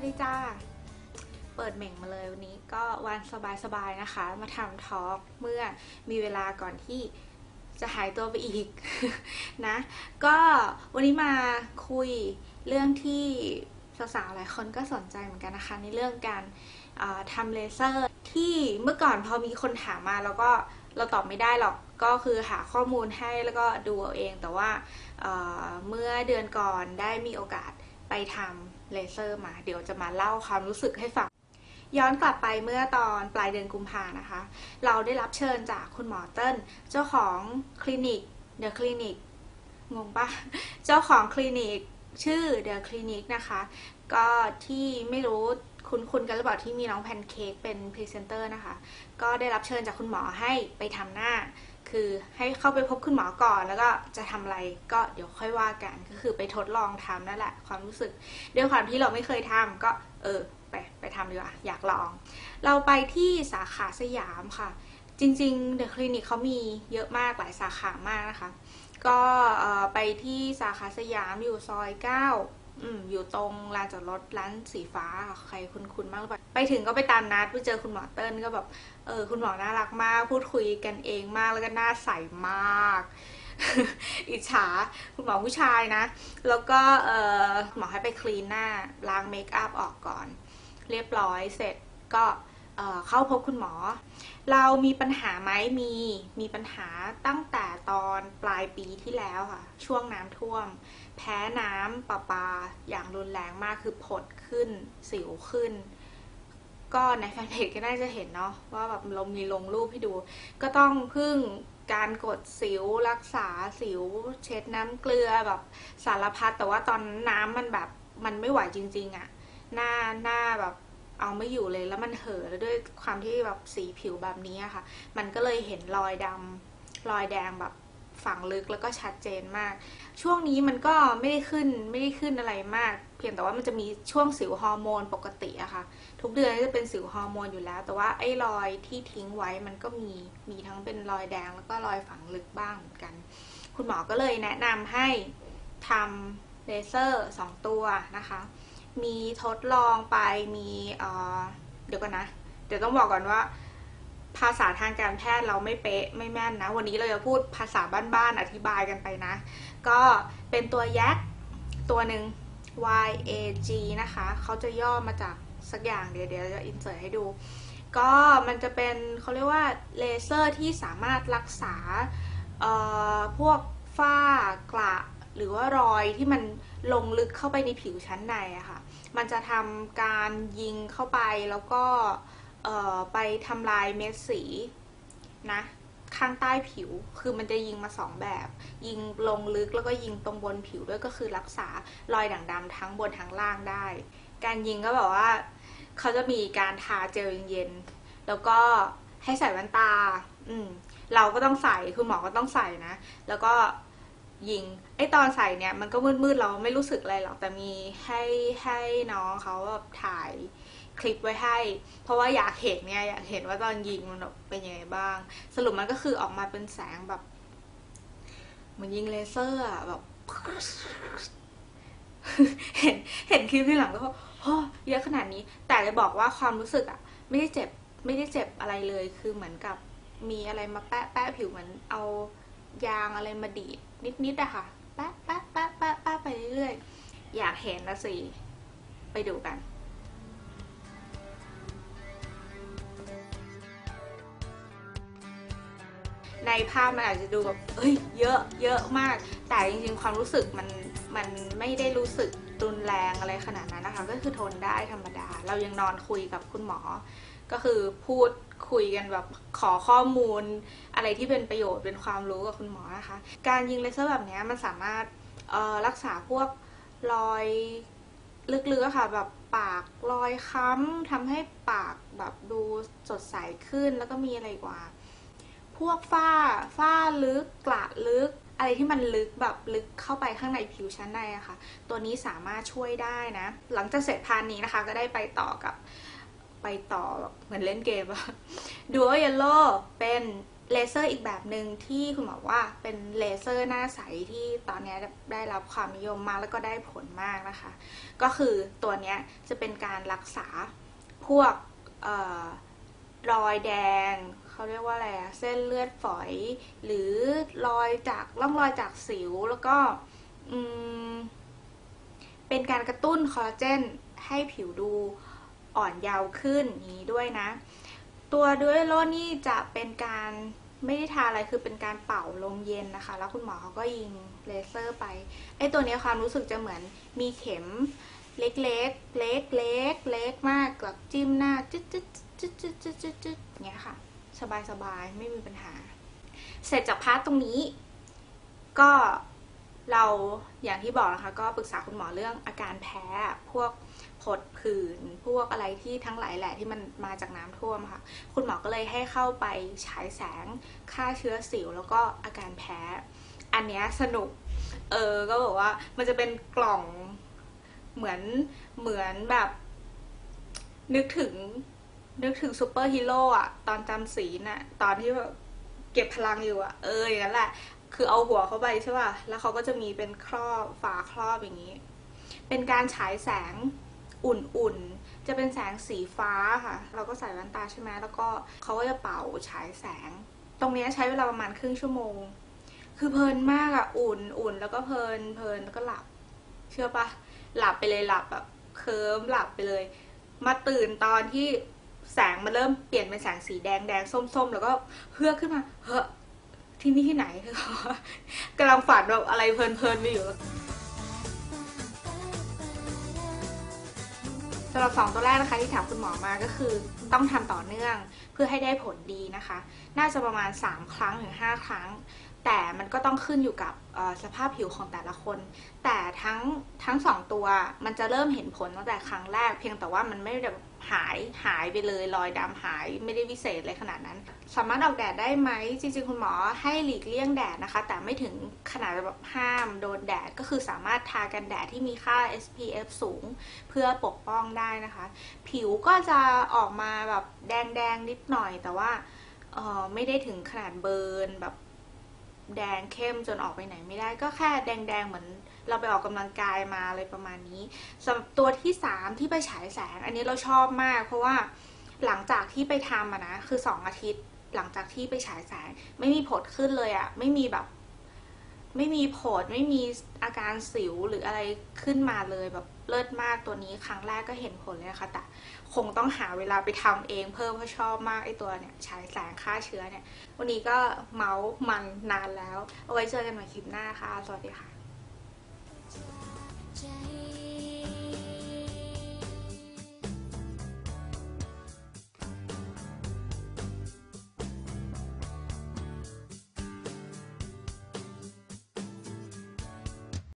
วัสดีจ้า เปิดเหม่งมาเลยวันนี้ก็วันสบายๆนะคะ มาทำทอล์กเมื่อมีเวลาก่อนที่จะหายตัวไปอีกนะ ก็วันนี้มาคุยเรื่องที่สาวๆหลายคนก็สนใจเหมือนกันนะคะ ในเรื่องการทำเลเซอร์ที่เมื่อก่อนพอมีคนถามมาแล้วก็เราตอบไม่ได้หรอกก็คือหาข้อมูลให้แล้วก็ดูเอาเองแต่ว่าเเมื่อเดือนก่อนได้มีโอกาสไปทำ เลเซอร์มา เดี๋ยวจะมาเล่าความรู้สึกให้ฟัง ย้อนกลับไปเมื่อตอนปลายเดือนกุมภานะคะ เราได้รับเชิญจากคุณหมอเติ้ลเจ้าของคลินิกเดอะคลินิกงงปะเจ้าของคลินิกชื่อเดอะคลินิกนะคะ ก็ที่ไม่รู้ คุณคุณกันหรือเปล่าที่มีน้องแพนเค้กเป็นพรีเซนเตอร์นะคะ ก็ได้รับเชิญจากคุณหมอให้ไปทำหน้า คือให้เข้าไปพบคุณหมอก่อนแล้วก็จะทำอะไรก็เดี๋ยวค่อยว่ากัน ก็คือไปทดลองทำนั่นแหละความรู้สึก ด้วยความที่เราไม่เคยทำก็เออไปไปทำดีกว่าอยากลอง เราไปที่สาขาสยามค่ะ จริงๆเดอะคลินิกเขามีเยอะมากหลายสาขามากนะคะ ก็ไปที่สาขาสยามอยู่ซอยเก้า อืมอยู่ตรงลานจอดรถร้านสีฟ้าใครคุ้นๆมากหรือเปล่าไปถึงก็ไปตามนัดไปเจอคุณหมอเติ้ลก็แบบเออคุณหมอน่ารักมาก พูดคุยกันเองมากแล้วก็หน้าใสมาก อิจฉาคุณหมอผู้ชายนะ แล้วก็เออหมอให้ไปคลีนหน้าล้างเมคอัพออกก่อน เรียบร้อยเสร็จก็เข้าพบคุณหมอ เรามีปัญหาไหมมีมีปัญหาตั้งแต่ ตอนปลายปีที่แล้วค่ะ ช่วงน้ำท่วม แพ้น้ำประปาอย่างรุนแรงมากคือผดขึ้น สิวขึ้น ก็ในแฟนเพจก็น่าจะเห็นเนาะว่าแบบเรามีลงรูปให้ดู ก็ต้องพึ่งการกดสิวรักษาสิว เช็ดน้ำเกลือแบบสารพัดแต่ว่าตอนน้ำมันแบบมันไม่ไหวจริง ๆอะหน้าหน้าแบบเอาไม่อยู่เลยแล้วมันเห่อะแล้วด้วยความที่แบบสีผิวแบบนี้ค่ะ มันก็เลยเห็นรอยดำ รอยแดงแบบฝังลึกแล้วก็ชัดเจนมาก ช่วงนี้มันก็ไม่ได้ขึ้นไม่ได้ขึ้นอะไรมาก เพียงแต่ว่ามันจะมีช่วงสิวฮอร์โมนปกติอะค่ะ ทุกเดือนก็จะเป็นสิวฮอร์โมนอยู่แล้ว แต่ว่าไอ้รอยที่ทิ้งไว้มันก็มีมีทั้งเป็นรอยแดงแล้วก็รอยฝังลึกบ้างเหมือนกัน คุณหมอก็เลยแนะนำให้ทำเลเซอร์สองตัวนะคะ มีทดลองไปมีเเดี๋ยวกันนะ เดี๋ยวต้องบอกก่อนว่า ภาษาทางการแพทย์เราไม่เป๊ะไม่แม่นนะ วันนี้เราจะพูดภาษาบ้านๆอธิบายกันไปนะ ก็เป็นตัวแยกตัวหนึ่ง YAG นะคะ เขาจะย่อมาจากสักอย่างเดี๋ยวเดี๋ยวจะอินเสิร์ตให้ดู ก็มันจะเป็นเขาเรียกว่าเลเซอร์ที่สามารถรักษาพวกฝ้ากระหรือว่ารอยที่มันลงลึกเข้าไปในผิวชั้นในอะค่ะ มันจะทำการยิงเข้าไปแล้วก็ ไปทำลายเม็ดสีนะข้างใต้ผิวคือมันจะยิงมาสองแบบ ยิงลงลึกแล้วก็ยิงตรงบนผิวด้วยก็คือรักษารอยด่างดำทั้งบนทั้งล่างได้ การยิงก็แบบว่าเขาจะมีการทาเจลเย็นๆแล้วก็ให้ใส่แว่นตา อืมเราก็ต้องใส่คุณหมอก็ต้องใส่นะ แล้วก็ยิงไอตอนใส่เนี่ยมันก็มืดๆเราไม่รู้สึกอะไรหรอกแต่มีให้ให้น้องเขาแบบถ่าย คลิปไว้ให้ เพราะว่าอยากเห็นเนี่ยอยากเห็นว่าตอนยิงมันเป็นยังไงบ้าง สรุปมันก็คือออกมาเป็นแสงแบบเหมือนยิงเลเซอร์อะแบบเห็นเห็นคลิปที่หลังก็โอ้เยอะขนาดนี้ แต่จะบอกว่าความรู้สึกอะไม่ได้เจ็บไม่ได้เจ็บอะไรเลยคือเหมือนกับมีอะไรมาแปะแปะผิวเหมือนเอายางอะไรมาดีดนิดๆอะค่ะแปะแปะแปะแปะแปะไปเรื่อยๆอยากเห็นละสิ ไปดูกัน ในภาพมันอาจจะดูแบบเอ้ยเยอะเยอะมาก แต่จริงๆความรู้สึกมันมันไม่ได้รู้สึกรุนแรงอะไรขนาดนั้นนะคะ ก็คือทนได้ธรรมดา เรายังนอนคุยกับคุณหมอ ก็คือพูดคุยกันแบบขอข้อมูล อะไรที่เป็นประโยชน์เป็นความรู้กับคุณหมอนะคะ การยิงเลเซอร์แบบนี้มันสามารถรักษาพวกรอยลึกๆอะค่ะแบบปากรอยค้ำทำให้ปากแบบดูสดใสขึ้นแล้วก็มีอะไรกว่า พวกฝ้า ฝ้าลึกกระลึก อะไรที่มันลึกแบบลึกเข้าไปข้างในผิวชั้นในอะค่ะ ตัวนี้สามารถช่วยได้นะ หลังจากเสร็จพานนี้นะคะ ก็ได้ไปต่อกับไปต่อเหมือนเล่นเกมอะ Dual Yellow เป็นเลเซอร์อีกแบบหนึ่งที่คุณหมอว่าเป็นเลเซอร์หน้าใสที่ตอนนี้ได้รับความนิยมมากแล้วก็ได้ผลมากนะคะ ก็คือตัวนี้จะเป็นการรักษาพวกออรอยแดง เขาเรียกว่าอะไรอะเส้นเลือดฝอย หรือรอยจากร่องรอยจากสิวแล้วก็เป็นการกระตุ้นคอลลาเจนให้ผิวดูอ่อนเยาว์ขึ้นนี้ด้วยนะ ตัวดูเอโลนี่จะเป็นการไม่ได้ทาอะไรคือเป็นการเป่าลมเย็นนะคะ แล้วคุณหมอเขาก็ยิงเลเซอร์ไปไอตัวนี้ความรู้สึกจะเหมือนมีเข็มเล็กๆ เล็กเล็กเล็กเล็กมากกับจิ้มหน้า จึ๊ดจึ๊ดจึ๊ดจึ๊ดจึ๊ดจึ๊ดจึ๊ดอย่างเงี้ยค่ะ สบายสบายๆ ไม่มีปัญหา เสร็จจากพาร์ทตรงนี้ ก็เราอย่างที่บอกนะคะ ก็ปรึกษาคุณหมอเรื่องอาการแพ้พวกผดผื่นพวกอะไรที่ทั้งหลายแหละที่มันมาจากน้ำท่วมค่ะ คุณหมอก็เลยให้เข้าไปฉายแสงฆ่าเชื้อสิว แล้วก็อาการแพ้ อันเนี้ยสนุก เออก็บอกว่ามันจะเป็นกล่องเหมือนเหมือนแบบ นึกถึง นึกถึงซูเปอร์ฮีโร่อะตอนจำศีลอะตอนที่แบบเก็บพลังอยู่อะเอออย่างนั้นแหละ คือเอาหัวเข้าไปใช่ป่ะ แล้วเขาก็จะมีเป็นครอบฝาครอบอย่างนี้ เป็นการฉายแสงอุ่นๆ จะเป็นแสงสีฟ้าค่ะ เราก็ใส่แว่นตาใช่ไหมแล้วก็เขาก็จะเป่าฉายแสง ตรงนี้ใช้เวลาประมาณครึ่งชั่วโมง คือเพลินมากอะอุ่นอุ่นแล้วก็เพลินเพลินแล้วก็หลับ เชื่อปะหลับไปเลยหลับแบบเคิร์มหลับไปเลย มาตื่นตอนที่ แสงมันเริ่มเปลี่ยนเป็นแสงสีแดงแดงส้มๆ แล้วก็เฮือกขึ้นมาเฮ้อที่นี่ที่ไหนกำลังฝันแบบอะไรเพลินๆไปอยู่สำหรับสองตัวแรกนะคะที่ถามคุณหมอมาก็คือต้องทำต่อเนื่องเพื่อให้ได้ผลดีนะคะ น่าจะประมาณ 3 ครั้งถึง5ครั้ง แต่มันก็ต้องขึ้นอยู่กับสภาพผิวของแต่ละคน แต่ทั้งทั้งสองตัวมันจะเริ่มเห็นผลตั้งแต่ครั้งแรก เพียงแต่ว่ามันไม่ได้หายหายไปเลยรอยดำหายไม่ได้วิเศษเลยขนาดนั้น สามารถออกแดดได้ไหมจริงๆ คุณหมอให้หลีกเลี่ยงแดดนะคะ แต่ไม่ถึงขนาดแบบห้ามโดนแดดก็คือสามารถทากันแดดที่มีค่า SPF สูงเพื่อปกป้องได้นะคะ ผิวก็จะออกมาแบบแดงๆนิดหน่อยแต่ว่าไม่ได้ถึงขนาดเบิร์นแบบ แดงเข้มจนออกไปไหนไม่ได้ก็แค่แดงๆเหมือนเราไปออกกำลังกายมาอะไรประมาณนี้สำหรับตัวที่ 3 ที่ไปฉายแสง อันนี้เราชอบมาก เพราะว่าหลังจากที่ไปทำอะนะคือ 2 อาทิตย์ หลังจากที่ไปฉายแสง ไม่มีผดขึ้นเลยอะไม่มีแบบ ไม่มีผดไม่มีอาการสิวหรืออะไรขึ้นมาเลยแบบเลิศมากตัวนี้ครั้งแรกก็เห็นผลเลยนะคะแต่คงต้องหาเวลาไปทำเองเพิ่มเพราะชอบมากไอตัวเนี่ยฉายแสงฆ่าเชื้อเนี่ย วันนี้ก็เมาส์มันนานแล้ว เอาไว้เจอกันใหม่คลิปหน้าค่ะ สวัสดีค่ะ